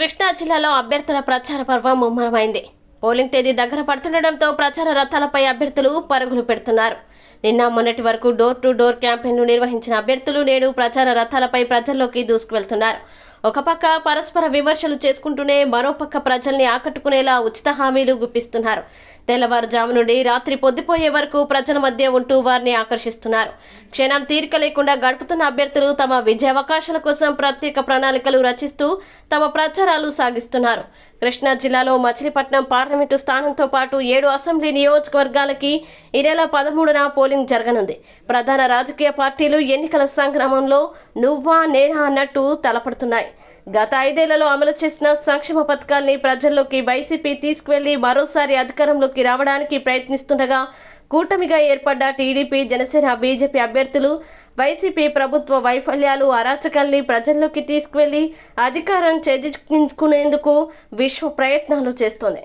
కృష్ణా జిల్లాలో అభ్యర్థుల ప్రచార పర్వం ముమ్మరమైంది. పోలింగ్ తేదీ దగ్గర పడుతుండటంతో ప్రచార రథాలపై అభ్యర్థులు పరుగులు పెడుతున్నారు. నిన్న మొన్నటి వరకు డోర్ టు డోర్ క్యాంపెయిన్లు నిర్వహించిన అభ్యర్థులు నేడు ప్రచార రథాలపై ప్రజల్లోకి దూసుకువెళ్తున్నారు. ఒక పక్క పరస్పర విమర్శలు చేసుకుంటూనే మరోపక్క ప్రజల్ని ఆకట్టుకునేలా ఉచిత హామీలు గుప్పిస్తున్నారు. తెల్లవారుజాము నుండి రాత్రి పొద్దుపోయే వరకు ప్రజల మధ్య ఉంటూ వారిని ఆకర్షిస్తున్నారు. క్షణం తీరిక లేకుండా గడుపుతున్న అభ్యర్థులు తమ విజయ అవకాశాల కోసం ప్రత్యేక ప్రణాళికలు రచిస్తూ తమ ప్రచారాలు సాగిస్తున్నారు. కృష్ణా జిల్లాలో మచిలీపట్నం పార్లమెంటు స్థానంతో పాటు ఏడు అసెంబ్లీ నియోజకవర్గాలకి ఈ నెల పదమూడున పోలింగ్ జరగనుంది. ప్రధాన రాజకీయ పార్టీలు ఎన్నికల సంగ్రామంలో నువ్వా నేనా అన్నట్టు తలపడుతున్నాయి. గత ఐదేళ్ళలో అమలు చేసిన సంక్షేమ పథకాల్ని ప్రజల్లోకి వైసీపీ తీసుకువెళ్ళి మరోసారి అధికారంలోకి రావడానికి ప్రయత్నిస్తుండగా కూటమిగా ఏర్పడ్డ టీడీపీ జనసేన బీజేపీ అభ్యర్థులు వైసీపీ ప్రభుత్వ వైఫల్యాలు అరాచకాల్ని ప్రజల్లోకి తీసుకువెళ్ళి అధికారం చేజిక్కించుకునేందుకు విశ్వ ప్రయత్నాలు చేస్తోంది.